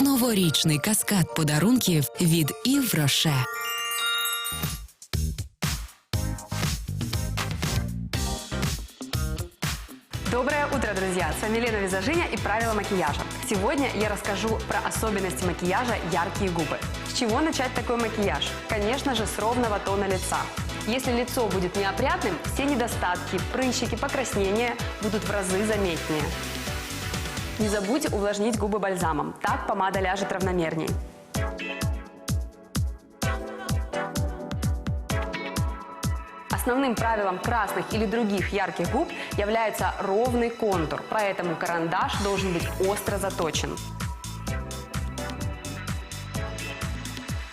Новорічний каскад подарунків від Ів Роше. Доброе утро, друзья! С вами Лена Визажиня и правила макияжа. Сегодня я расскажу про особенности макияжа яркие губы. С чего начать такой макияж? Конечно же, с ровного тона лица. Если лицо будет неопрятным, все недостатки, прыщики, покраснения будут в разы заметнее. Не забудьте увлажнить губы бальзамом, так помада ляжет равномерней. Основным правилом красных или других ярких губ является ровный контур, поэтому карандаш должен быть остро заточен.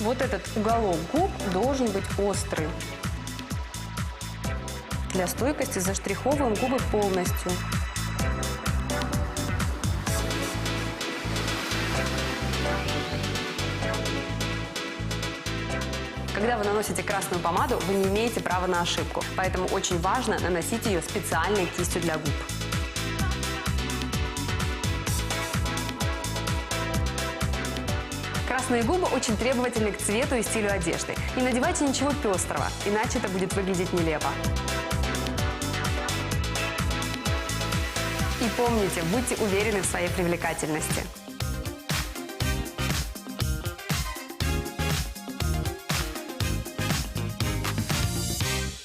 Вот этот уголок губ должен быть острый. Для стойкости заштриховываем губы полностью. Когда вы наносите красную помаду, вы не имеете права на ошибку. Поэтому очень важно наносить ее специальной кистью для губ. Красные губы очень требовательны к цвету и стилю одежды. Не надевайте ничего пестрого, иначе это будет выглядеть нелепо. И помните, будьте уверены в своей привлекательности.